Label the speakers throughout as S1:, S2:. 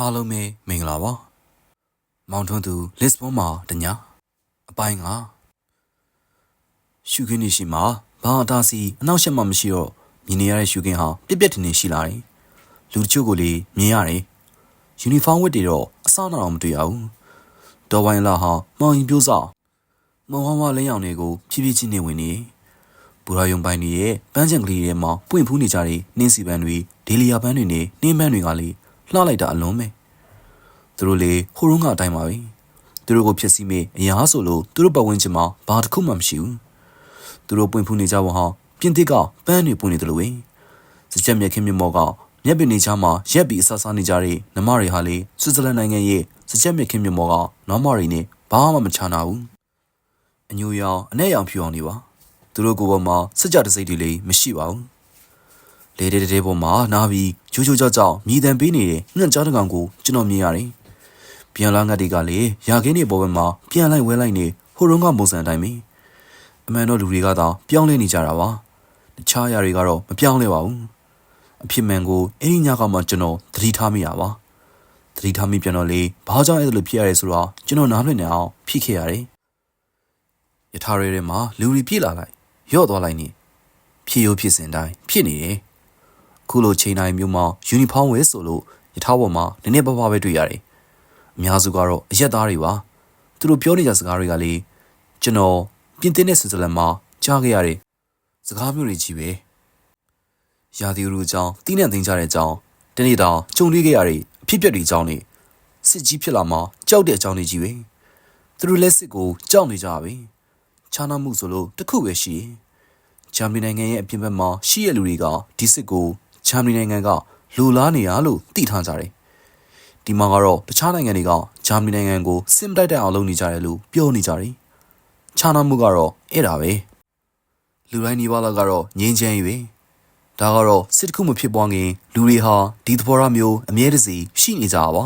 S1: အားလုံးပဲမင်္ဂလာပါမောင်ထွန်းသူလစ်ဘွန်မှာတညာအပိုင်းကရှုခင်းနေရှိမှာဘာအတားစီအနောက်ရှက်မှမရှိတော့မြင်နေရတဲ့ရှုခင်းဟာပြက်ပြက်ထင်ထင်ရှိလာတယ်လူတချို့ကိုလေမြင်ရတယ်ယူနီဖောင်းဝတ်တွေတော့အစနာတော့မတွေ့ရဘူးတော်ဝိုင်းလာဟာမောင်ရင်ပြိုးစားမောင်ဟောင်းဝလင်းရောင်တွေကိုဖြည်းဖြည်းချင်းနေဝင်နေဘူရာယုံပိုင်းတွေရဲ့ပန်းချံကလေးတွေမှာပွင့်ဖူးနေကြတဲ့နှင်းစီပန်းတွေဒေလီယာပန်းတွေနဲ့နှင်းပန်းတွေကလေ လှလိုက်တာအလုံးပဲသူတို့လေဟိုရုံးကအတိုင်းပါပဲသူတို့ကိုဖြစ်စီမေးအရာဆိုလို့သူတို့ပတ်ဝန်းကျင်မှာဘာတစ်ခုမှမရှိဘူးသူတို့ပွင့်ဖူးနေကြဝဟာပြင်သစ်ကပန်းတွေပွင့်နေတယ်လို့ပဲစကြက်မြက်ခင်းမြမောကမျက်ပင်နေချားမှာရက်ပြီးအဆဆနေကြတဲ့နမတွေဟာလေဆွစ်ဇာလန်နိုင်ငံရဲ့စကြက်မြက်ခင်းမြမောကနမတွေနဲ့ဘာမှမချာနာဘူးအညူရောင်အနဲ့ရောင်ဖြူအောင်နေပါသူတို့ကိုယ်ပေါ်မှာစကြတစိမ့်တွေလေမရှိပါဘူး လေတဲတဲပေါ်မှာနားပြီးဂျိုးဂျိုးကြောက်ကြောက်မြည်တံပေးနေတဲ့ငှက်ကြားတစ်ကောင်ကိုကျွန်တော်မြင်ရတယ်။ပြန်လာငတ်တွေကလေရာခင်းတွေပေါ်ဘက်မှာပြန်လိုက်ဝဲလိုက်နေဟိုတုန်းကပုံစံအတိုင်းပဲ။အမှန်တော့လူတွေကသာပြောင်းလဲနေကြတာပါ။တခြားຢာတွေကတော့မပြောင်းလဲပါဘူး။အဖြစ်မှန်ကိုအဲ့ဒီညကမှကျွန်တော်သတိထားမိတာပါ။သတိထားမိပြန်တော့လေဘာကြောင့်အဲ့လိုဖြစ်ရလဲဆိုတော့ကျွန်တော်နားလည်နေအောင်ဖြစ်ခဲ့ရတယ်။ယထာရဲထဲမှာလူတွေပြေးလာလိုက်ရော့သွားလိုက်နေဖြစ်ရိုးဖြစ်စဉ်တိုင်းဖြစ်နေတယ်။ ခုလိုချိန်တိုင်းမျိုးမှာယူနီဖောင်းဝဲဆိုလို့ရထားပေါ်မှာနည်းနည်းပါးပါးပဲတွေ့ရတယ်။အများစုကတော့အရက်သားတွေပါ။သူတို့ပြောနေကြစကားတွေကလေကျွန်တော်ပြင်သစ်နဲ့ဆွစ်ဇာလန်မှာကြားခဲ့ရတဲ့စကားမျိုးတွေကြီးပဲ။ရာသီဥတုအကြောင်းတီးနှံသိမ်းကြတဲ့အကြောင်းတနေ့တောင်ကြုံတွေ့ခဲ့ရတဲ့အဖြစ်အပျက်တွေအကြောင်းနေစစ်ကြီးဖြစ်လာမှကြောက်တဲ့အကြောင်းတွေကြီးပဲ။သူတို့လက်စစ်ကိုကြောက်နေကြပါပဲ။ခြားနာမှုဆိုလို့တစ်ခုပဲရှိရင်ဂျာမနီနိုင်ငံရဲ့အပြင်ဘက်မှာရှိရလူတွေကဒီစစ်ကို ဂျာမနီနိုင်ငံကလူလားနေရလို့သိထားကြတယ်။ဒီမှာကတော့တခြားနိုင်ငံတွေကဂျာမနီနိုင်ငံကိုစစ်မတိုက်တဲ့အောင်လုပ်နေကြတယ်လို့ပြောနေကြတယ်။ခြားနာမှုကတော့အဲ့ဒါပဲ။လူတိုင်းနေပါလားကတော့ငင်းချမ်းကြီးပဲ။ဒါကတော့စစ်တခုမဖြစ်ပွားခင်လူတွေဟာဒီသဘောထားမျိုးအမြဲတစေရှိနေကြတာပါ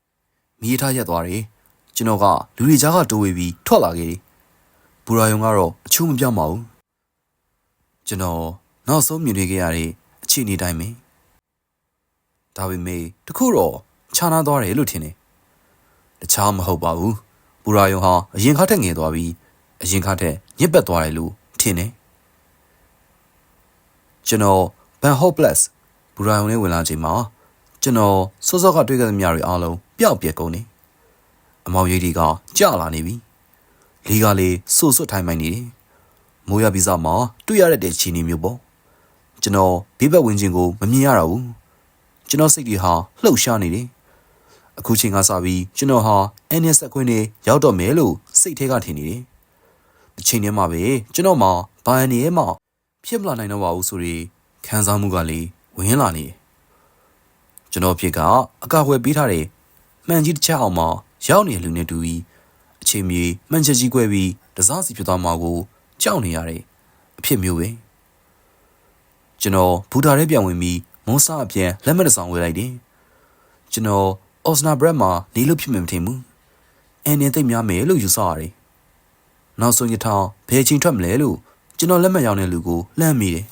S1: ။မိရထားရက်သွားတယ်။ကျွန်တော်ကလူတွေကြားကတိုးဝေးပြီးထွက်လာခဲ့တယ်။ဘူရာယုံကတော့အချိုးမပြောင်းပါဘူး။ကျွန်တော်နောက်ဆုံးမြင်တွေ့ခဲ့ရတဲ့ အခြေအနေတိုင်းပဲဒါပေမဲ့တခုတော့ခြားနာသွားတယ်လို့ထင်တယ်တခြားမဟုတ်ပါဘူးဘူရာယုံဟာအရင်ခါထက်ငယ်သွားပြီးအရင်ခါထက်ညစ်ပတ်သွားတယ်လို့ထင်တယ်ကျွန်တော်ဘန်ဟော့ပလက်စ်ဘူရာယုံနဲ့ဝင်လာချိန်မှာကျွန်တော်စောစောကတွေ့ခဲ့သမျှတွေအားလုံးပျောက်ပြက်ကုန်နေအမောင်ရိပ်တွေကကြာလာနေပြီလီကလေးဆူဆွတ်ထိုင်မှိုင်းနေတယ်မိုးရပြီးစားမှာတွေ့ရတဲ့ချီနီမျိုးပေါ့ ကျွန်တော်ဘေးဘက်ဝင်ခြင်းကိုမမြင်ရတော့ဘူးကျွန်တော်စိတ်တွေဟာလှုပ်ရှားနေတယ်အခုချိန်ကစပြီးကျွန်တော်ဟာအန်ရဆက်ခွင်းနေရောက်တော့မယ်လို့စိတ်ထဲကထင်နေတယ်တစ်ချိန်တည်းမှာပဲကျွန်တော်မှဘာအန်ရဲ့မှဖြစ်မလာနိုင်တော့ပါဘူးဆိုပြီးခံစားမှုကလေဝင်လာနေတယ်ကျွန်တော်ဖြစ်ကအကာအကွယ်ပေးထားတဲ့မှန်ကြီးတစ်ချက်အောင်မှရောက်နေတဲ့လူနဲ့တူပြီးအချိန်မြေမှန်ချက်ကြီးကွဲပြီးတစားစီဖြစ်သွားမှာကိုကြောက်နေရတဲ့အဖြစ်မျိုးပဲ ကျွန်တော်ဘူတာထဲပြန်ဝင်ပြီးမွန်စာအပြန်လက်မှတ်တစ်ဆောင်ဝယ်လိုက်တယ်ကျွန်တော်အော်စနာဘရက်မှာနေလို့ဖြစ်မှမထင်ဘူးအန်နေသိပ်များမယ်လို့ယူဆရတယ်နောက်ဆုံးရထောင်ဘယ်ချိန်ထွက်မလဲလို့ကျွန်တော်လက်မှတ်ရောင်းတဲ့လူကိုလှမ်းမိတယ်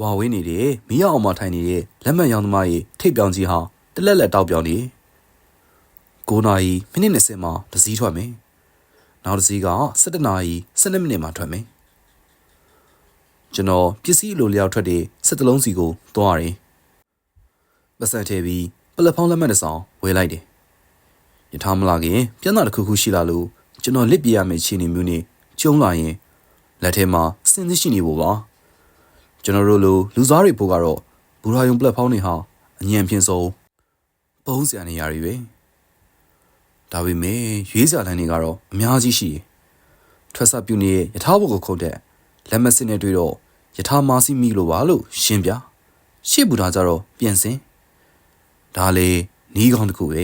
S1: ဝါဝင်းနေတဲ့မီးအောင်မထိုင်နေတဲ့လက်မှတ်ရောင်းသမားရဲ့ထိပ်ပြောင်ကြီးဟာတလက်လက်တောက်ပြောင်နေ9နာရီမိနစ်20မှာတစည်းထွက်မယ်နောက်တစ်စီးက17နာရီ12မိနစ်မှာထွက်မယ် ကျွန်တော်ပစ္စည်းလိုလျောက်ထွက်တဲ့စက်တလုံးစီကိုသွားရတယ်ပတ်စံထဲပြီးပလက်ဖောင်းလက်မှတ်တစ်ဆောင်ဝယ်လိုက်တယ်ယထာမလာခင်ပြန်လာတစ်ခုခုရှိလာလို့ကျွန်တော်လစ်ပြရမယ့်ခြေနေမျိုးနဲ့ကျုံးလာရင်လက်ထဲမှာစင်စစ်ရှိနေဖို့ပါကျွန်တော်တို့လိုလူစားတွေဖို့ကတော့ဘူရာယုံပလက်ဖောင်းတွေဟာအညံဖြင့်ဆုံးပုံးစရာနေရာတွေပဲဒါပေမဲ့ရွေးစရာလမ်းတွေကတော့အများကြီးရှိတယ်။ထွက်ဆက်ပြူနေရထားဘုတ်ကိုခုတ်တဲ့လက်မစစ်နဲ့တွေ့တော့ ရထားမာစီမိလို့ပါလို့ရှင်းပြ။ရှေ့ဘူတာကြတော့ပြန်စင်။ဒါလေနီးကောင်းတစ်ခုပဲ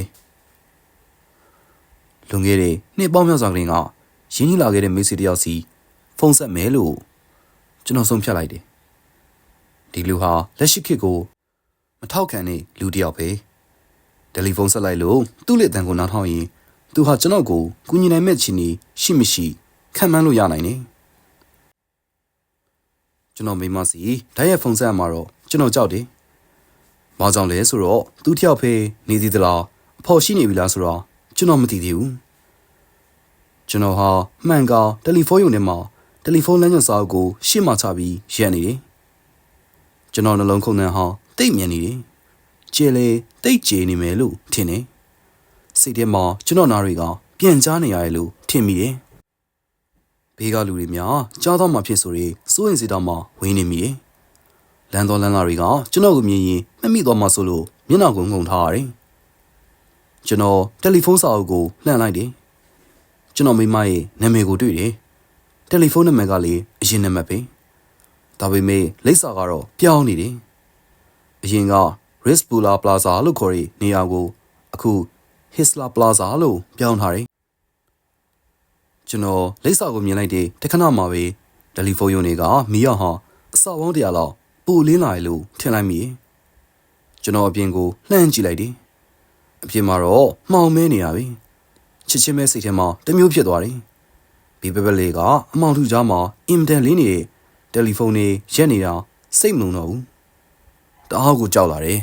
S1: ။လွန်ခဲ့တဲ့နှစ်ပေါင်းများစွာကလေးကရင်းနှီးလာခဲ့တဲ့မိတ်ဆွေတယောက်စီဖုန်းဆက်မယ်လို့ကျွန်တော်ဆုံးဖြတ်လိုက်တယ်။ဒီလူဟာလက်ရှိခေတ်ကိုမထောက်ခံတဲ့လူတစ်ယောက်ပဲ။တယ်လီဖုန်းဆက်လိုက်လို့သူ့လက်တန်ကိုနားထောင်ရင်သူဟာကျွန်တော်ကိုကူညီနိုင်မဲ့ချီနီရှိမရှိခံမှန်းလို့ရနိုင်တယ် ကျွန်တော်မိမစီဓာတ်ရိုက်ဖုန်းဆက်မှာတော့ကျွန်တော်ကြောက်တယ်ဘာကြောင့်လဲဆိုတော့သူတယောက်ဖေးနေသေးသလားအဖော်ရှိနေပြီလားဆိုတော့ကျွန်တော်မသိသေးဘူးကျွန်တော်ဟာမှန်ကောင်တယ်လီဖုန်းရုံထဲမှာတယ်လီဖုန်းလမ်းညွှန်စာအုပ်ကိုရှေ့မှာချပြီးရက်နေတယ်ကျွန်တော်နှလုံးခုန်နှန်းဟာတိတ်မြင်နေတယ်ကျေလေတိတ်ကျေနေမယ်လို့ထင်တယ်စိတ်ထဲမှာကျွန်တော်နားတွေကပြန်ကြားနေရတယ်လို့ထင်မိတယ် ဘေးကလူတွေများကြားတော့မှဖြစ်ဆိုရင်စိုးရင်စီတော့မှဝင်းနေမိတယ်လမ်းတော်လမ်းလာတွေကကျွန်တော်ကိုမြင်ရင်မမိတော့မှဆိုလို့မျက်နှာကိုငုံထားရတယ်ကျွန်တော်တယ်လီဖုန်းစာအုပ်ကိုလှမ်းလိုက်တယ်ကျွန်တော်မိမရဲ့နာမည်ကိုတွေ့တယ်တယ်လီဖုန်းနံပါတ်ကလည်းအရင်နံပါတ်ပဲဒါပေမဲ့လိပ်စာကတော့ပြောင်းနေတယ်အရင်က Rispula Plaza လို့ခေါ်တဲ့နေရာကိုအခု Hisla Plaza လို့ပြောင်းထားတယ် ကျွန်တော်လိပ်စာကိုမြင်လိုက်တဲ့တခဏမှပဲတယ်လီဖုန်းရုံတွေကမီးရဟာအစောင်းတရားလောက်ပူလင်းလာတယ်လို့ထင်လိုက်မိတယ်ကျွန်တော်အပြင်ကိုလှမ်းကြည့်လိုက်တယ်အပြင်မှာတော့မှောင်မဲနေရပြီချစ်ချင်းမဲစိတ်ထဲမှာတမျိုးဖြစ်သွားတယ်ဘီဘဘလေးကအမောင်ထုကြားမှာအင်တန်လေးနေတဲ့တယ်လီဖုန်းတွေရက်နေတာစိတ်မလုံတော့ဘူးတအားကိုကြောက်လာတယ်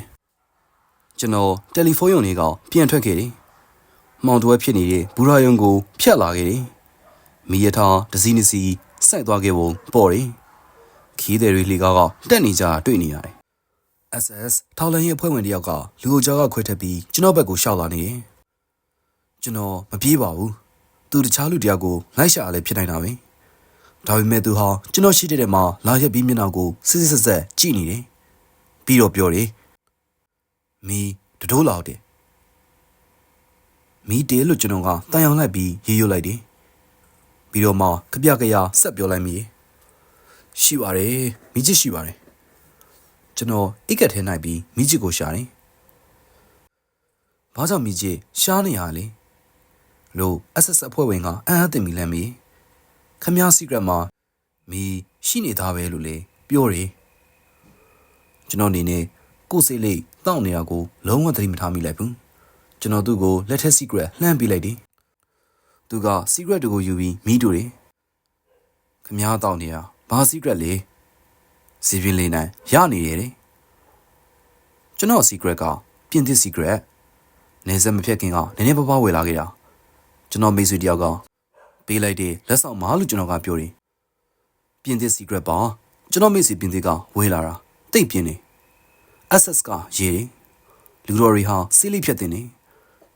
S1: ကျွန်တော်တယ်လီဖုန်းရုံတွေကပြန်ထွက်ခဲ့တယ်မှောင်တွဲဖြစ်နေတဲ့ဘူရာယုံကိုဖြတ်လာခဲ့တယ် မီးရထားဒစီနစီစိုက်သွားခဲ့ပုံပေါ်တယ်ခီးတယ်ရီလီကားကတက်နေကြတာတွေ့နေရတယ် SS ထောက်လန်ရဲ့အဖွဲ့ဝင်တယောက်ကလူအကြောကခွဲထက်ပြီးကျွန်တော်ဘက်ကိုရှောက်လာနေတယ်ကျွန်တော်မပြေးပါဘူးသူတခြားလူတယောက်ကိုလိုက်ရှာလည်းဖြစ်နိုင်တာပဲဒါပေမဲ့သူဟာကျွန်တော်ရှိတဲ့တဲ့မှာလာရက်ပြီးမျက်နှာကိုစစ်စစ်ဆက်ဆက်ကြည့်နေတယ်ပြီးတော့ပြောတယ်မီတတိုးလောက်တယ်မီတဲလို့ကျွန်တော်ကတန်ရောင်လိုက်ပြီးရေးရွတ်လိုက်တယ် ပြီးတော့မှကြပြကြရဆက်ပြောလိုက်မိတယ်ရှိပါတယ်မိချစ်ရှိပါတယ်ကျွန်တော်အိတ်ကက်ထဲနိုင်ပြီးမိချစ်ကိုရှာတယ်ဘာကြောင့်မိချစ်ရှားနေရလဲလို့ SS အဖွဲ့ဝင်ကအံ့အားသင့်မိလမ်းမီခမည်း secret မှာမီရှိနေသားပဲလို့လေပြောတယ်ကျွန်တော်အနေနဲ့ကိုယ်စိတ်လေးတောင့်နေတာကိုလုံးဝသတိမထားမိလိုက်ဘူးကျွန်တော်သူ့ကိုလက်ထက် secret လှမ်းပေးလိုက်တယ် သူက secret တူကိုယူပြီးမိတူတယ်ခမည်းတောင့်နေတာဘာ secret လဲစီပင်လေးနိုင်ရနေတယ်တဲ့ကျွန်တော် secret ကပြင်သစ် secret နေစက်မဖြတ်ခင်ကနည်းနည်းပါးပါးဝယ်လာခဲ့တာကျွန်တော်မိတ်ဆွေတယောက်ကပေးလိုက်တဲ့လက်ဆောင်မလို့ကျွန်တော်ကပြောတယ်ပြင်သစ် secret ပါကျွန်တော်မိတ်ဆွေပြင်သစ်ကဝယ်လာတာတိတ်ပြင်းနေ SS ကရေးတယ်လူတော်တွေဟာစီးလိဖြတ်တင်နေ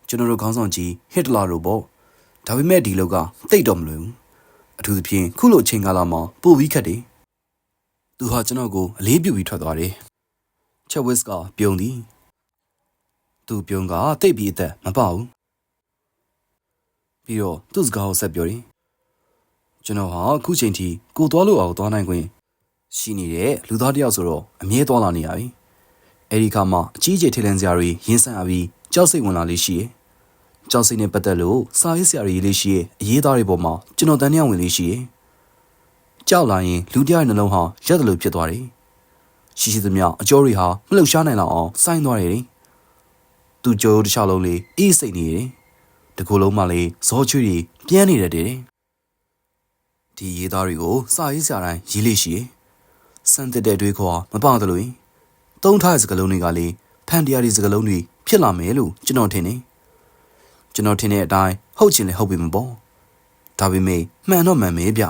S1: ကျွန်တော်တို့ခေါင်းဆောင်ကြီးဟစ်တလာတို့ပေါ့ ဒါပေမဲ့ဒီလောက်ကတိတ်တော့မလွယ်ဘူးအထူးသဖြင့်ခုလိုချိန်ကာလမှာပိုပြီးခက်တယ်သူဟာကျွန်တော်ကိုအလေးပြုပြီးထွက်သွားတယ်ချက်ဝစ်ကပြုံးသည်သူပြုံးကတိတ်ပြီးအသက်မပဘူးပြီးတော့သူ့စကားကိုဆက်ပြောတယ်ကျွန်တော်ဟာအခုချိန်ထိကိုသွားလို့အောင်သွားနိုင်ခွင့်ရှိနေတဲ့လူသားတစ်ယောက်ဆိုတော့အမြဲသွားလာနေရပြီအဲဒီခါမှအကြီးကြီးထေလန်စရာတွေရင်းဆန်အပြီးကြောက်စိတ်ဝင်လာလေးရှိရဲ့ ကြောက်စိတ်နဲ့ပတ်သက်လို့စာရေးဆရာတွေလေးရှိရဲ့အရေးသားတွေပေါ်မှာကျွန်တော်တန်တရားဝင်လေးရှိရဲ့ကြောက်လာရင်လူတရားနှလုံးဟာရက်တယ်လို့ဖြစ်သွားတယ်ရှိရှိသမျှအကျော်တွေဟာမလှုပ်ရှားနိုင်လောက်အောင်စိုင်းသွားတယ်သူကြောတစ်ခြားလုံးလေးအေးစိတ်နေတယ်တကူလုံးမှလည်းဇောချွေတွေပြန်းနေတတ်တယ်ဒီရေးသားတွေကိုစာရေးဆရာတိုင်းရေးလေးရှိစမ်းတဲ့တွေးခေါ်မပေါ့တယ်လို့သုံးထားတဲ့စကားလုံးတွေကလည်းဖန်တရားတွေစကားလုံးတွေဖြစ်လာမယ်လို့ကျွန်တော်ထင်တယ် ကျွန်တော်ထင်တဲ့အတိုင်းဟုတ်ချင်လည်းဟုတ်ပြီမပေါ့ဒါပေမဲ့မှန်တော့မှန်မယ်ဗျ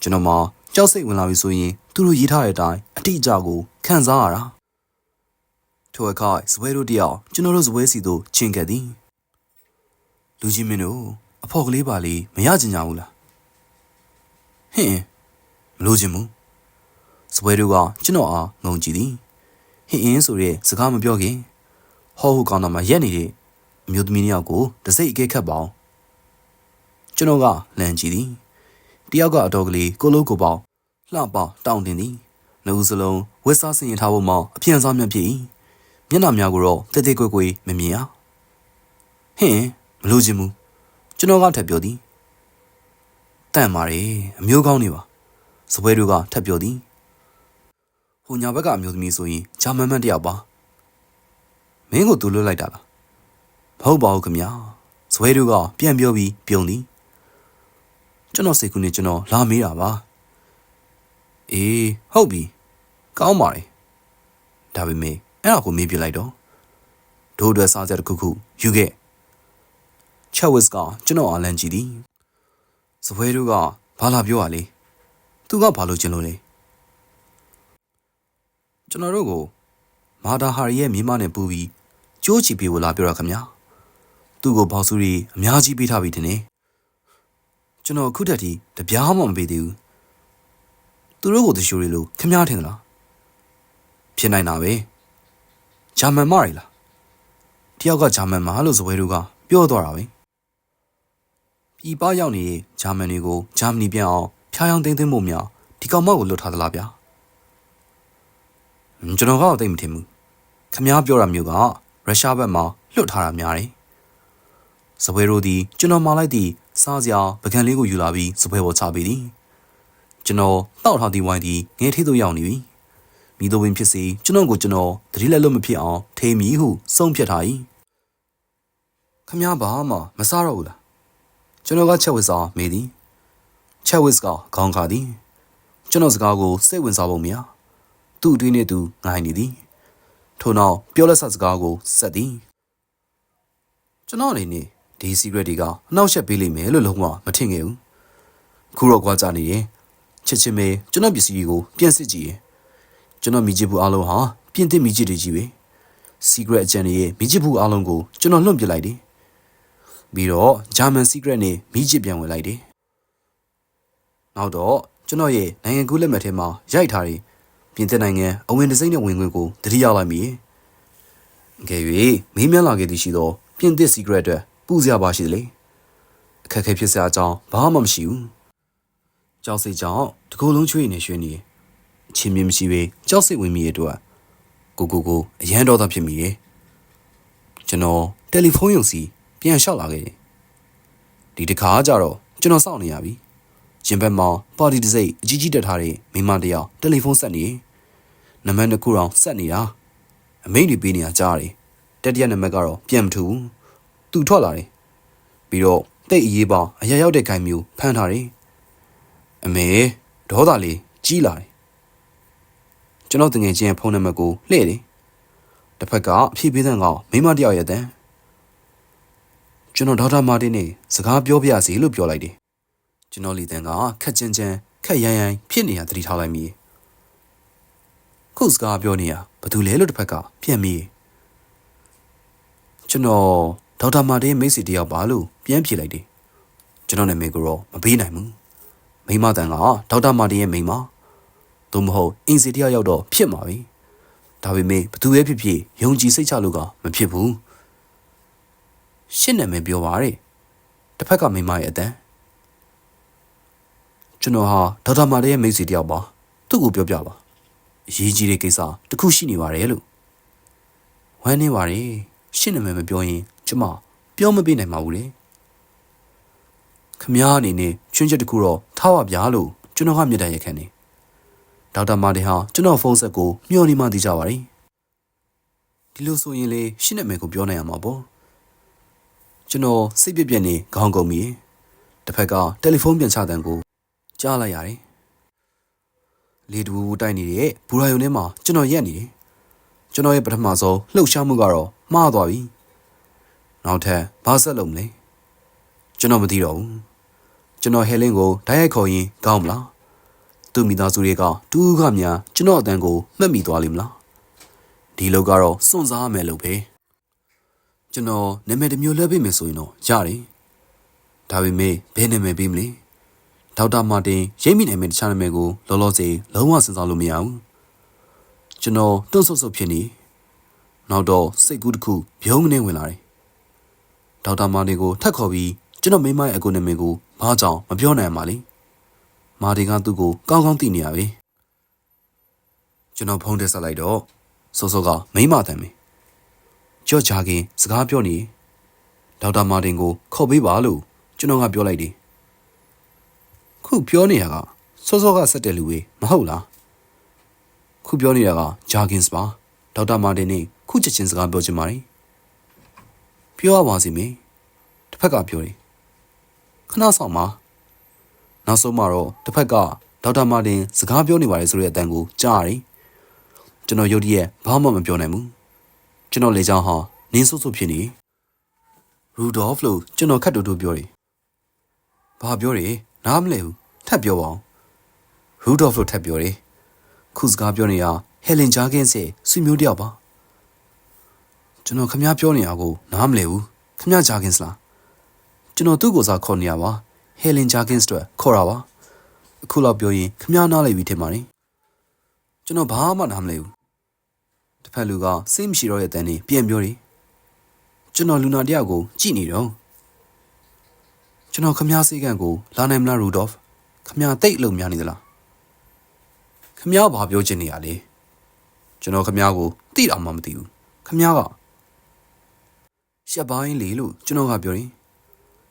S1: ကျွန်တော်မှကြောက်စိတ်ဝင်လာပြီဆိုရင်သူတို့ရေးထားတဲ့အတိုင်းအတိအကျကိုခံစားရတာထိုအခါဇပွဲတို့တယောက်ကျွန်တော်တို့ဇပွဲစီသို့ချင်းခဲ့သည်လူကြီးမင်းတို့အဖော်ကလေးပါလေးမရကြင်ကြဘူးလားဟင်မလို့ချင်ဘူးဇပွဲတို့ကကျွန်တော်အားငုံကြည့်သည်ဟင်အင်းဆိုတဲ့စကားမပြောခင်ဟောဟုကောင်းတော့မှရက်နေတဲ့ အမျိုးသမီးနှစ်ယောက်ကိုတစိ့အကဲခတ်ပါအောင်ကျွန်တော်ကလန့်ကြည့်သည်တယောက်ကအတော်ကလေးကိုလိုကိုပေါလှပတောင်းတင်သည်နှုတ်စလုံးဝက်စားစင်ရင်ထားဖို့မှအပြန်စားမြတ်ဖြစ်၏မျက်နှာများကိုတော့တိတ်တိတ်ကွယ်ကွယ်မမြင်ရဟင်မလို့ခြင်းမူကျွန်တော်ကထပ်ပြောသည်တန့်ပါလေအမျိုးကောင်းနေပါစပွဲတို့ကထပ်ပြောသည်ဟိုညာဘက်ကအမျိုးသမီးဆိုရင်ဂျာမန်မန်တယောက်ပါမင်းကိုသူလွတ်လိုက်တာလား မဟုတ်ပါဘူးခင်ဗျာဇွဲတို့ကပြန်ပြောပြီးပြုံးသည်ကျွန်တော်စိတ်ကူးနဲ့ကျွန်တော်လာမေးတာပါအေးဟုတ်ပြီကောင်းပါလေဒါပေမဲ့အဲ့ဒါကိုမေးပြလိုက်တော့ဒို့အတွက်စားစရာတစ်ခုခုယူခဲ့ချက်ဝစ်ကကျွန်တော်အားလန့်ကြည့်သည်စပွဲတို့ကဘာလာပြောရလဲသူကဘာလို့ကျင်လို့လဲကျွန်တော်တို့ကိုမာတာဟာရီရဲ့မိမနဲ့ပူပြီးကြိုးချီပေးဝလာပြောတာခင်ဗျာ သူ့ကိုဘောက်စုရီအများကြီးပေးထားပြီတင်နေကျွန်တော်အခုတည်းကတပြားမှမပေးသေးဘူးသူတို့ကိုတရှိုးရီလို့ခင်ဗျားထင်သလားဖြစ်နိုင်တာပဲဂျာမန်မရီလားတယောက်ကဂျာမန်မလို့စပွဲတို့ကပြောသွားတာပဲပြည်ပရောက်နေတဲ့ဂျာမန်တွေကိုဂျာမနီပြန်အောင်ဖျားယောင်းသိမ်းသိမ်းဖို့များဒီကောင်မကိုလွတ်ထားသလားဗျာဟွန်းကျွန်တော်ကတော့သိမထင်ဘူးခမားပြောတာမျိုးကရုရှားဘက်မှာလွတ်ထားတာများတယ် စပွဲတို့သည်ကျွန်တော်မှလိုက်သည့်စားစရာပကံလေးကိုယူလာပြီးစပွဲပေါ်ချပေးသည်ကျွန်တော်တောက်ထားသည့်ဝိုင်းသည်ငယ်ထိသို့ရောက်နေပြီမိတို့ဝင်ဖြစ်စီကျွန်တော်ကိုကျွန်တော်တတိလက်လွတ်မဖြစ်အောင်ထိမီဟုဆုံးဖြတ်ထား၏ခမားဘာမှမစားတော့ဘူးလားကျွန်တော်ကချက်ဝစ်စာမေးသည်ချက်ဝစ်ကခေါင်းခါသည်ကျွန်တော်စကားကိုစိတ်ဝင်စားပုံများသူ့အတွင်းနဲ့သူငိုင်းနေသည်ထို့နောက်ပြောလက်ဆက်စကားကိုဆက်သည်ကျွန်တော်အနေနဲ့ ဒီ secret တွေကအနောက်ရှက်ပေးလိမ့်မယ်လို့လုံးဝမထင်ခဲ့ဘူးခုတော့ကြွားကြနေရင်ချစ်ချင်းပဲကျွန်တော်ပစ္စည်းတွေကိုပြန်စစ်ကြည့်ရင်ကျွန်တော်မိချစ်ဘူးအလုံးဟာပြင်သစ်မိချစ်တွေကြီးပဲ secret အကြံတွေရဲ့မိချစ်ဘူးအလုံးကိုကျွန်တော်လွှင့်ပစ်လိုက်တယ်ပြီးတော့ German secret နဲ့မိချစ်ပြန်ဝင်လိုက်တယ်နောက်တော့ကျွန်တော်ရဲ့နိုင်ငံကူးလက်မှတ်ထဲမှာရိုက်ထားတဲ့ပြင်သစ်နိုင်ငံအဝင်တစိမ့်နဲ့ဝင်ခွင့်ကိုတတိယလိုက်မိ။ငယ်၍မေးမြန်းလာခဲ့သည်ရှိသောပြင်သစ် secret အတွက် ပူစရာပါရှိတယ်လေ။အခက်အခဲဖြစ်စရာအကြောင်းဘာမှမရှိဘူး။ကြောက်စိတ်ကြောင့်တကူလုံးချွေးနေရွှေနေအချင်းမြင်မရှိပဲကြောက်စိတ်ဝင်မိရဲ့အတွက်ကိုကိုကိုအရန်တော်သားဖြစ်မိရဲ့။ကျွန်တော်တယ်လီဖုန်းယုံစီပြန်လျှောက်လာခဲ့တယ်။ဒီတစ်ခါကျတော့ကျွန်တော်စောင့်နေရပြီ။ရင်ဘက်မှာပါတီတစ်စိတ်အကြီးကြီးတက်ထားတဲ့မိမတစ်ယောက်တယ်လီဖုန်းဆက်နေနံပါတ်နှစ်ခုတောင်ဆက်နေတာအမိန့်တွေပေးနေတာကြားတယ်တတိယနံပါတ်ကတော့ပြန်မထူဘူး သူထွက်လာတယ်ပြီးတော့တိတ်အရေးပေါင်းအရာရောက်တဲ့ခိုင်မျိုးဖမ်းထားတယ်အမေဒေါသလေးကြီးလာတယ်ကျွန်တော်တငယ်ချင်းရဲ့ဖုန်းနံပါတ်ကိုလှည့်တယ်တစ်ဖက်ကအဖြေပေးတဲ့ကောင်မိမတစ်ယောက်ရဲ့တန်းကျွန်တော်ဒေါက်တာမာတင်နဲ့စကားပြောပြရစီလို့ပြောလိုက်တယ်ကျွန်တော်လီတန်ကခက်ချင်းချင်းခက်ရိုင်းရိုင်းဖြစ်နေတာသတိထားလိုက်မိခုစကားပြောနေတာဘာတူလဲလို့တစ်ဖက်ကပြန်မိကျွန်တော် ဒေါက်တာမာတင်မိတ်ဆွေတယောက်ပါလို့ပြန်ဖြေလိုက်တယ်ကျွန်တော်နာမည်ကိုတော့မပေးနိုင်ဘူးမိမတန်ကဒေါက်တာမာတင်ရဲ့မိမသို့မဟုတ်အင်စီတယောက်ရောက်တော့ဖြစ်မှာပဲဒါပေမဲ့ဘသူပဲဖြစ်ဖြစ်ယုံကြည်စိတ်ချလို့ကမဖြစ်ဘူးရှင်းနာမည်ပြောပါတဲ့တစ်ဖက်ကမိမရဲ့အတန်းကျွန်တော်ဟာဒေါက်တာမာတင်ရဲ့မိတ်ဆွေတယောက်ပါသူ့ကိုပြောပြပါအရေးကြီးတဲ့ကိစ္စတစ်ခုရှိနေပါတယ်လို့ဝမ်းနေပါတယ်ရှင်းနာမည်မပြောရင် ကျမပြောမပြနိုင်ပါဘူးလေခမားအနေနဲ့ချွင်းချက်တစ်ခုတော့ထားပါဗျာလို့ကျွန်တော်ကမြတ်တရခံနေဒေါက်တာမာတင်ဟာကျွန်တော်ဖုန်းဆက်ကိုမျှော်နေမှသိကြပါတယ်ဒီလိုဆိုရင်လေရှင်းနာမည်ကိုပြောနိုင်ရမှာပေါ့ကျွန်တော်စိတ်ပြက်ပြက်နေခေါင်းကုန်ပြီတစ်ဖက်ကတယ်လီဖုန်းပြန်ချတဲ့ကိုကြားလိုက်ရတယ်လေတူတိုက်နေတဲ့ဘူရာယုံထဲမှာကျွန်တော်ရက်နေတယ်ကျွန်တော်ရဲ့ပထမဆုံးလှုပ်ရှားမှုကတော့မှားသွားပြီ နောက်ထပ်ဘာဆက်လုပ်မလဲကျွန်တော်မသိတော့ဘူးကျွန်တော်ဟဲလင်းကိုဓာတ်ရိုက်ခေါ်ရင်ကောင်းမလားသူ့မိသားစုတွေကတူးကများကျွန်တော်အတန်းကိုမှတ်မိသွားလိမ့်မလားဒီလောက်ကတော့စွန့်စားရမယ်လို့ပဲကျွန်တော်နာမည်တစ်မျိုးလွှဲပေးမယ်ဆိုရင်တော့ရတယ်ဒါပေမဲ့ဘယ်နာမည်ပေးမလဲဒေါက်တာမာတင်ရိပ်မိနိုင်မယ့်တခြားနာမည်ကိုလောလောဆယ်လုံးဝစဉ်းစားလို့မရဘူးကျွန်တော်တွန့်ဆုတ်ဆုတ်ဖြစ်နေနောက်တော့စိတ်ကူးတစ်ခုပြုံးကနေဝင်လာတယ် ဒေါက်တာမာတင်ကိုထပ်ခေါ်ပြီးကျွန်တော်မိမရဲ့အကူနာမည်ကိုဘာကြောင့်မပြောနိုင်မှာလဲမာတင်ကသူ့ကိုကောင်းကောင်းသိနေရပဲကျွန်တော်ဖုန်းတက်ဆက်လိုက်တော့စောစောကမိမတန်မယ်ကြော့ချခင်စကားပြောနေဒေါက်တာမာတင်ကိုခေါ်ပေးပါလို့ကျွန်တော်ကပြောလိုက်တယ်ခုပြောနေရကစောစောကဆက်တယ်လူဝေးမဟုတ်လားခုပြောနေတာကဂျာဂင်စ်ပါဒေါက်တာမာတင်နဲ့ခုချက်ချင်းစကားပြောချင်ပါတယ် ပြောရပါစီမေတစ်ဖက်ကပြောတယ်ခဏဆောင်ပါနောက်ဆုံးမှာတော့တစ်ဖက်ကဒေါက်တာမာတင်စကားပြောနေပါတယ်ဆိုတဲ့အတန်ကိုကြားရတယ်ကျွန်တော်ရုတ်တရက်ဘာမှမပြောနိုင်ဘူးကျွန်တော်လေချောင်းဟာနင်းဆုပ်ဆုပ်ဖြစ်နေရူဒေါ့ဖ်လို့ကျွန်တော်ခတ်တူတူပြောတယ်ဘာပြောတယ်နားမလဲဘူးထပ်ပြောပါအောင်ရူဒေါ့ဖ်လို့ထပ်ပြောတယ်ခုစကားပြောနေတာဟယ်လင်ဂျာကင်းစ်ရဲ့ဆွေမျိုးတယောက်ပါ ကျွန်တော်ခမပြောနေတာကိုနားမလည်ဘူးခမဂျာကင်စ်လားကျွန်တော်သူ့ကိုစားခေါ်နေရပါဟယ်လင်ဂျာကင်စ်တို့ခေါ်တာပါအခုလောက်ပြောရင်ခမနားလည်ပြီထင်ပါတယ်ကျွန်တော်ဘာမှနားမလည်ဘူးတစ်ဖက်လူကစိတ်မရှိတော့တဲ့အတန်းနဲ့ပြန်ပြောတယ်ကျွန်တော်လူနာတယောက်ကိုကြည့်နေတော့ကျွန်တော်ခမစေးကန့်ကိုလာနိုင်မလားရူဒေါ့ဖ်ခမတိတ်အလုံများနေသလားခမဘာပြောချင်နေရလဲကျွန်တော်ခမကိုတိတော့မှမသိဘူးခမက ရှက်ပိုင်းလေလို့ကျွန်တော်ကပြောရင်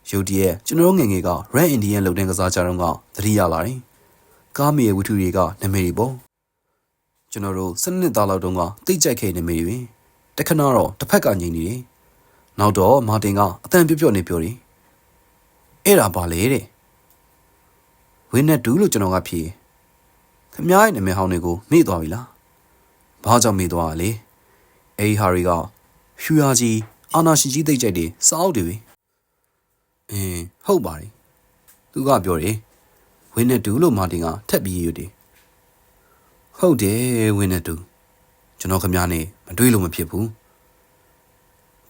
S1: ရုတ်တရက်ကျွန်တော်ငယ်ငယ်က Red Indian လုံတဲ့ကစားကြတော့ကသတိရလာတယ်ကားမီရဲ့ဝတ္ထုတွေကနာမည်တွေပေါ့ကျွန်တော်တို့စနစ်သားလောက်တုန်းကတိတ်ကြိုက်ခဲ့နာမည်တွေတခဏတော့တစ်ဖက်ကငြိမ်နေတယ်နောက်တော့မာတင်ကအတန်ပြွတ်ပြွတ်နေပြောတယ်အဲ့ဒါပါလေတဲ့ဝင်းနဲ့တူလို့ကျွန်တော်ကဖြေခမ ्या ရဲ့နာမည်ဟောင်းတွေကိုမေ့သွားပြီလားဘာကြောင့်မေ့သွားရလဲအဲဒီဟာတွေကဖြူရကြီး အာနာရှင်ကြီးသိကြိုက်တယ်စောက်တယ်ပဲအင်းဟုတ်ပါတယ်သူကပြောတယ်ဝင်းနဲ့တူလို့မာတင်ကထက်ပြီးရွတ်တယ်ဟုတ်တယ်ဝင်းနဲ့တူကျွန်တော်ခမ ्या နဲ့မတွေးလို့မဖြစ်ဘူး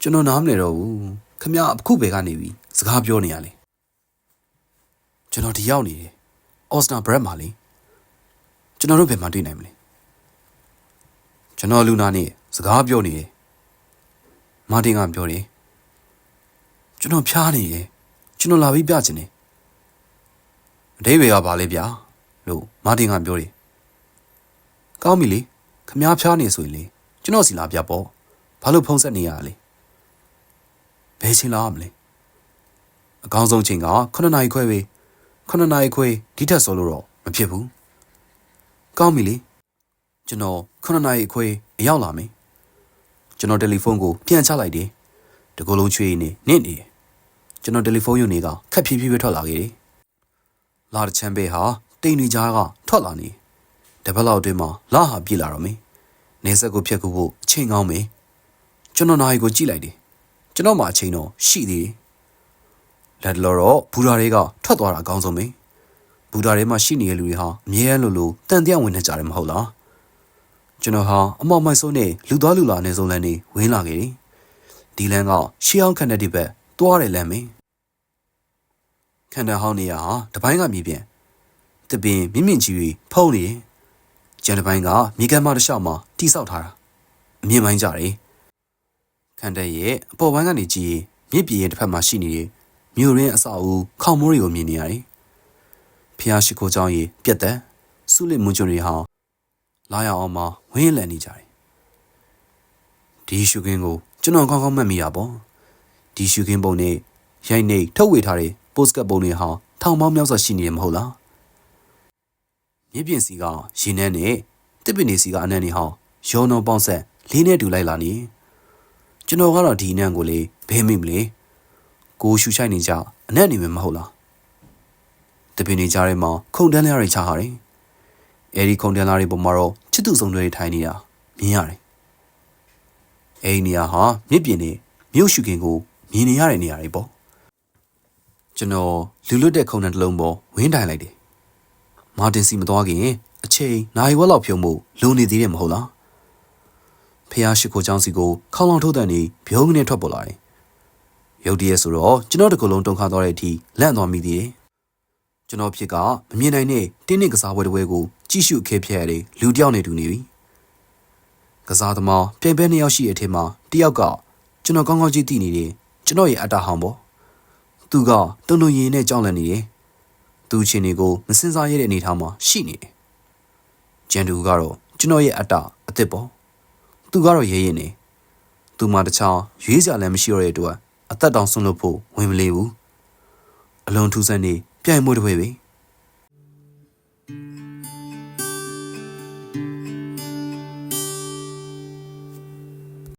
S1: ကျွန်တော်နားမလဲတော့ဘူးခမ ्या အခုပဲကနေပြီစကားပြောနေရလေကျွန်တော်ဒီရောက်နေတယ်အော်စနာဘရက်မာလီကျွန်တော်တို့ဘယ်မှာတွေ့နိုင်မလဲကျွန်တော်လူနာနဲ့စကားပြောနေတယ် မာတင်ကပြောတယ်ကျွန်တော်ဖျားနေတယ်ကျွန်တော်လာပြီးပြချင်တယ်အတိဘယ်ကပါလဲဗျာလို့မာတင်ကပြောတယ်ကောင်းပြီလေခမားဖျားနေဆိုရင်လေကျွန်တော်စီလာပြပေါ့ဘာလို့ဖုံးဆက်နေရလဲဘယ်ချိန်လာမလဲအကောင်းဆုံးချိန်က9နာရီခွဲပဲ9နာရီခွဲဒီထက်ဆိုလို့တော့မဖြစ်ဘူးကောင်းပြီလေကျွန်တော်9နာရီအခွေအရောက်လာမယ် ကျွန်တော်တယ်လီဖုန်းကိုပြန်ချလိုက်တယ်တကူလုံးချွေးနေနင့်နေတယ်ကျွန်တော်တယ်လီဖုန်းယူနေကခက်ဖြည်းဖြည်းပဲထွက်လာခဲ့တယ်လာတဲ့ချမ်းပဲဟာတိန်နေကြားကထွက်လာနေတပတ်လောက်အတွင်းမှာလာဟာပြေးလာတော့မယ်နေဆက်ကိုဖြတ်ကူဖို့အချိန်ကောင်းမယ်ကျွန်တော်နာရီကိုကြည့်လိုက်တယ်ကျွန်တော်မှအချိန်တော့ရှိသေးတယ်လက်တလောတော့ဘူရာတွေကထွက်သွားတာအကောင်းဆုံးပဲဘူတာထဲမှာရှိနေတဲ့လူတွေဟာအမြဲတမ်းလိုလိုတန်တရားဝင်နေကြတယ်မဟုတ်လား ကျွန်တော်ဟာအမောက်မိုက်ဆုံးနဲ့လူသွားလူလာအနည်းဆုံးလမ်းနေဝင်လာခဲ့တယ်။ဒီလမ်းကရှီအောင်ခန္ဓာတိဘက်သွားတဲ့လမ်းပဲ။ခန္ဓာဟောင်းနေရာဟာတပိုင်းကမြေပြင်။တပင်မြင့်မြင့်ကြီးပြီးဖုံးနေတယ်။ကျန်တပိုင်းကမြေကမ်းမတစ်လျှောက်မှာတိဆောက်ထားတာ။အမြင့်ပိုင်းကြတယ်။ခန္ဓာရဲ့အပေါ်ပိုင်းကနေကြည့်မြစ်ပြင်ရဲ့တစ်ဖက်မှာရှိနေတဲ့မြို့ရင်းအဆောက်အဦခေါင်မိုးတွေကိုမြင်နေရတယ်။ဖျားရှိခိုးကြောင်းရေပြက်တဲ့စုလစ်မွန်ကျွန်းတွေဟာ လာရအောင်မှာဝင်းလည်နေကြတယ်ဒီရှုခင်းကိုကျွန်တော်ကောင်းကောင်းမှတ်မိရပါဒီရှုခင်းပုံနဲ့ရိုက်နေထုတ်ဝေထားတဲ့ပိုစကတ်ပုံတွေဟာထောင်ပေါင်းများစွာရှိနေတယ်မဟုတ်လားမြစ်ပြင်စီကရေနှန်းနဲ့တစ်ပင်နေစီကအနံ့နေဟောင်းရောနှောပေါင်းဆက်လေးနဲ့တူလိုက်လာနေကျွန်တော်ကတော့ဒီနန်းကိုလေဘဲမိမလဲကိုရှူချိုက်နေကြအနံ့နေမယ်မဟုတ်လားတပင်းနေကြထဲမှာခုံတန်းလျားတွေချထားတယ်။ အဲဒီခုံတန်းလားတွေပေါ်မှာတော့ချစ်သူဆုံးတွေထိုင်နေတာမြင်ရတယ်။အဲဒီနေရာဟာမြစ်ပြင်နဲ့မြို့ရှုခင်ကိုမြင်နေရတဲ့နေရာတွေပေါ့။ကျွန်တော်လူလွတ်တဲ့ခုံတန်းတစ်လုံးပေါ်ဝင်းတိုင်လိုက်တယ်။မာတင်စီမသွားခင်အချိန်နိုင်ဝက်လောက်ဖြုံမှုလုံနေသေးတယ်မဟုတ်လား။ဖះရှိခိုးချောင်းစီကိုခေါလောင်ထုတ်တဲ့နေဘုံကနေထွက်ပေါ်လာတယ်။ရုတ်တရက်ဆိုတော့ကျွန်တော်တကူလုံးတုံခါသွားတဲ့အထိလန့်သွားမိသေးတယ်။ ကျွန်တော်ဖြစ်ကမမြင်နိုင်တဲ့တင်းနစ်ကစားပွဲတစ်ပွဲကိုကြည့်ရှုခဲဖျက်ရတဲ့လူတစ်ယောက်နဲ့တူနေပြီကစားသမားပြိုင်ပွဲနှစ်ယောက်ရှိတဲ့အထက်မှာတစ်ယောက်ကကျွန်တော်ကောင်းကောင်းကြည့်သိနေတယ်ကျွန်တော်ရဲ့အတ္တဟောင်းပေါ့သူကတုံတုံရင်နဲ့ကြောက်လန့်နေတယ်သူ့ချင်းတွေကိုမစင်စားရတဲ့အနေအထားမှာရှိနေတယ်ဂျန်တူကတော့ကျွန်တော်ရဲ့အတ္တအစ်စ်ပေါ့သူကတော့ရဲရဲနေသူမှတခြားရွေးစရာလည်းမရှိတော့တဲ့အတွက်အသက်တောင်ဆွန့်လွတ်ဖို့ဝင်မလေးဘူးအလွန်ထူးဆန်းနေ ပြိုင်ပွဲတစ်ပွဲပဲ